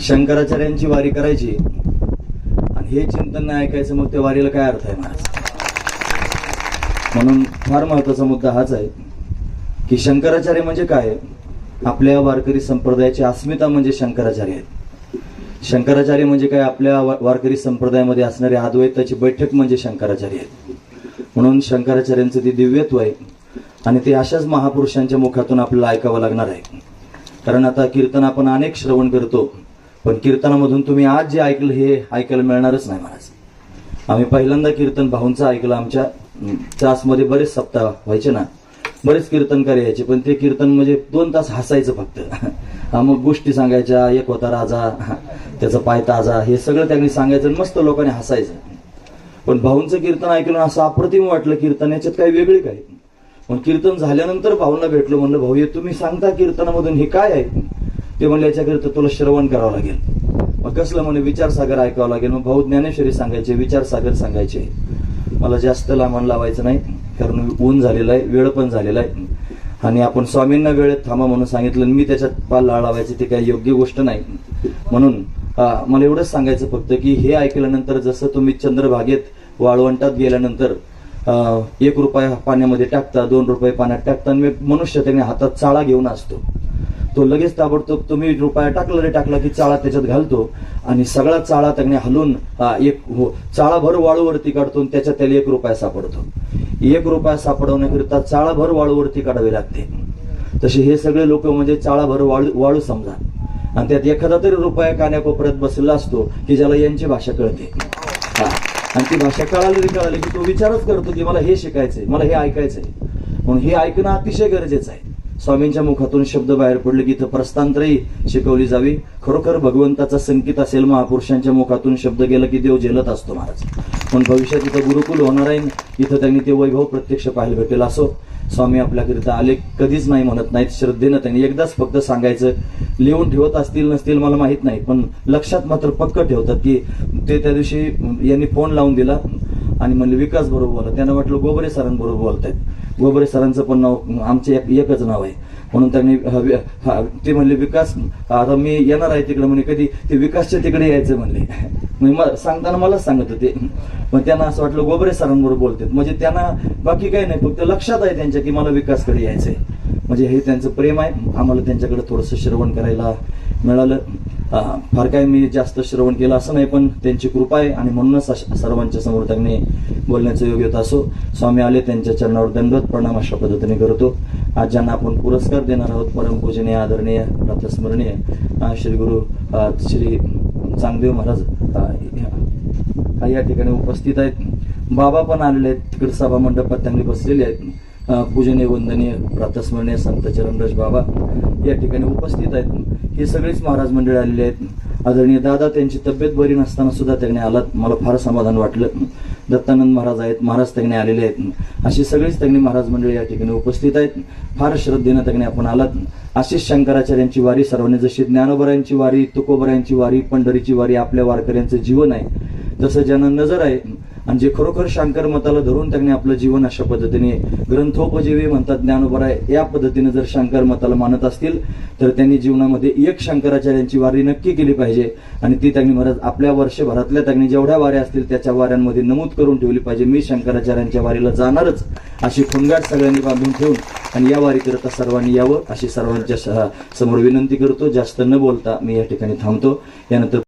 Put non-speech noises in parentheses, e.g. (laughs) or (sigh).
शंकराचार्यांची वारी करायची. आणि हे चिंतन नाही ऐकायचं मग त्या वारीला काय अर्थ आहे महाराज? म्हणून फार महत्त्वाचा मुद्दा हाच आहे की शंकराचार्य म्हणजे काय? आपल्या वारकरी संप्रदायाची अस्मिता म्हणजे शंकराचार्य आहेत. शंकराचार्य म्हणजे काय? आपल्या वारकरी संप्रदायामध्ये असणारे अद्वैताची बैठक म्हणजे शंकराचार्य आहेत. म्हणून शंकराचार्यांचं ते दिव्यत्व आहे आणि ते अशाच महापुरुषांच्या मुखातून आपल्याला ऐकावं लागणार आहे. कारण आता कीर्तन आपण अनेक श्रवण करतो पण कीर्तनामधून तुम्ही आज जे ऐकलं हे ऐकायला मिळणारच नाही महाराज. आम्ही पहिल्यांदा कीर्तन भाऊंचं ऐकलं आमच्या अं, त्रासमध्ये बरेच सप्ताह व्हायचे ना बरेच कीर्तनकार यायचे पण ते कीर्तन म्हणजे दोन तास हसायचं फक्त. (laughs) हा मग गोष्टी सांगायच्या एक होता राजा (laughs) त्याचा पाय ताजा हे सगळं त्यांनी सांगायचं आणि मस्त लोकांनी हसायचं. पण भाऊंचं कीर्तन ऐकलं असं अप्रतिम वाटलं कीर्तन याच्यात काही वेगळी काय पण कीर्तन झाल्यानंतर भाऊंना भेटलो म्हणलं भाऊ हे तुम्ही सांगता कीर्तनामधून हे काय आहे? ते म्हणले याच्याकरिता तुला श्रवण करावं लागेल. मग कसलं म्हणे विचारसागर ऐकावं लागेल. मग भाऊ ज्ञानेश्वरी सांगायचे विचारसागर सांगायचे. मला जास्त लांबण लावायचं नाही कारण ऊन झालेलं आहे वेळ पण झालेला आहे. आणि आपण स्वामींना वेळेत थांबा म्हणून सांगितलं आणि मी त्याच्यात पाल लावायचे ते काही योग्य गोष्ट नाही. म्हणून मला एवढंच सांगायचं फक्त की हे ऐकल्यानंतर जसं तुम्ही चंद्रभागेत वाळवंटात गेल्यानंतर एक रुपया पाण्यामध्ये टाकता दोन रुपये पाण्यात टाकता आणि मनुष्य त्याने हातात चाळा घेऊन असतो. तो लगेच ताबडतोब तुम्ही रुपया टाकला रे टाकला की चाळा त्याच्यात घालतो. आणि सगळा चाळा त्याने हलून एक हो चाळाभर वाळूवरती काढतो आणि त्याच्यात त्याला एक रुपया सापडतो. एक रुपया सापडवण्याकरिता चाळाभर वाळूवरती काढावी लागते. तसे हे सगळे लोक म्हणजे चाळाभर वाळू वाळू समजा. आणि त्यात एखादा तरी रुपया कान्याकोपऱ्यात बसलेला असतो की ज्याला यांची भाषा कळते. हा. आणि ती भाषा कळाली कळाली की तो विचारच करतो की मला हे शिकायचंय मला हे ऐकायचंय. म्हणून हे ऐकणं अतिशय गरजेचं आहे. स्वामींच्या मुखातून शब्द बाहेर पडले की इथं प्रस्तांतरही शिकवली जावी. खरोखर भगवंताचा संकेत असेल महापुरुषांच्या मुखातून शब्द गेला की देव झेलत असतो महाराज. पण भविष्यात इथं गुरुकुल होणार आहे. इथं त्यांनी ते वैभव प्रत्यक्ष पाहायला भेटेल असो स्वामी आपल्याकरिता आले. कधीच नाही म्हणत नाहीत. श्रद्धेनं त्यांनी एकदाच फक्त सांगायचं लिहून ठेवत असतील नसतील मला माहीत नाही. पण लक्षात मात्र पक्क ठेवतात की ते त्या दिवशी यांनी फोन लावून दिला. आणि म्हणले विकास बरोबर बोला. त्यांना वाटलं गोबरे सरांबरोबर बोलतायत. गोबरे सरांचं पण नाव आमचे एक- एकच नाव आहे. म्हणून त्यांनी ते म्हणले विकास आता मी येणार आहे तिकडे म्हणे कधी ते विकासच्या तिकडे यायचं म्हणले. म्हणजे मला- सांगताना मलाच सांगत होते. पण त्यांना असं वाटलं गोबरे सरांबरोबर बोलतात म्हणजे त्यांना बाकी काही नाही फक्त लक्षात आहे त्यांच्या की मला विकासकडे यायचंय. म्हणजे हे त्यांचं प्रेम आहे. आम्हाला त्यांच्याकडे थोडंसं श्रवण करायला मिळालं. फार काय मी जास्त श्रवण केलं असं नाही पण त्यांची कृपा आहे आणि म्हणूनच सर्वांच्या समोर त्यांनी बोलण्याचं योग्यता असो स्वामी आले त्यांच्या चरणावर दंडवत प्रणाम अशा पद्धतीने करतो. आज ज्यांना आपण पुरस्कार देणार आहोत परमपूजनीय आदरणीय प्रातस्मरणीय श्री गुरु श्री चांगदेव महाराज या ठिकाणी उपस्थित आहेत. बाबा पण आलेले आहेत. तिकडे सभा मंडपात त्यांनी बसलेले आहेत. पूजनीय वंदनीय प्रातस्मरणीय संत चरणराज बाबा या ठिकाणी उपस्थित आहेत. हे सगळेच महाराज मंडळ आलेले आहेत. आदरणीय दादा त्यांची तब्येत बरी नसताना सुद्धा त्यांनी आलात. मला फार समाधान वाटलं. दत्तानंद महाराज आहेत. महाराज त्यांनी आलेले आहेत. अशी सगळीच त्यांनी महाराज मंडळी या ठिकाणी उपस्थित आहेत. फार श्रद्धेनं त्यांनी आपण आलात. अशीच शंकराचार्यांची वारी सर्वांनी जशी ज्ञानोबरायांची वारी तुकोबरायांची वारी पंढरीची वारी आपल्या वारकऱ्यांचं जीवन आहे. जसं ज्यांना नजर आहे आणि जे खरोखर शंकर मताला धरून त्यांनी आपलं जीवन अशा पद्धतीने ग्रंथोपजीवी म्हणतात ज्ञानोपराय या पद्धतीने जर शंकर मताला मानत असतील तर त्यांनी जीवनामध्ये एक शंकराचार्यांची वारी नक्की केली पाहिजे. आणि ती त्यांनी महाराज आपल्या वर्षभरातल्या त्यांनी जेवढ्या वाऱ्या असतील त्याच्या वाऱ्यांमध्ये नमूद करून ठेवली पाहिजे. मी शंकराचार्यांच्या वारीला जाणारच अशी खुणगाट सगळ्यांनी बांधून ठेवून आणि या वारीकरता सर्वांनी यावं अशी सर्वांच्या समोर विनंती करतो. जास्त न बोलता मी या ठिकाणी थांबतो. यानंतर